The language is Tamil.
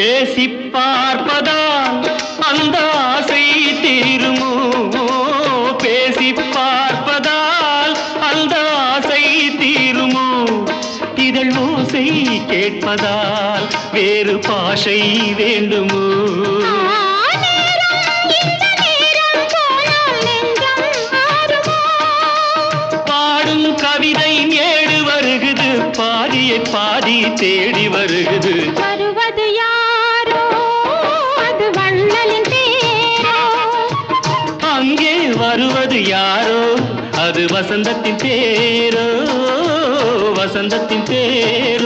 பேசி பார்ப்பதால் அந்த ஆசை தீருமோ? பேசி பார்ப்பதால் அந்த ஆசை தீருமோ? இதழ் ஓசை கேட்பதால் வேறு பாஷை வேண்டுமோ? பாடும் கவிதை ஏடு வருகுது பாதியை பாதி தேடி வருகுது. வருவது யாரோ? அது வசந்தத்தின் பேரோ? வசந்தத்தின் பேரோ?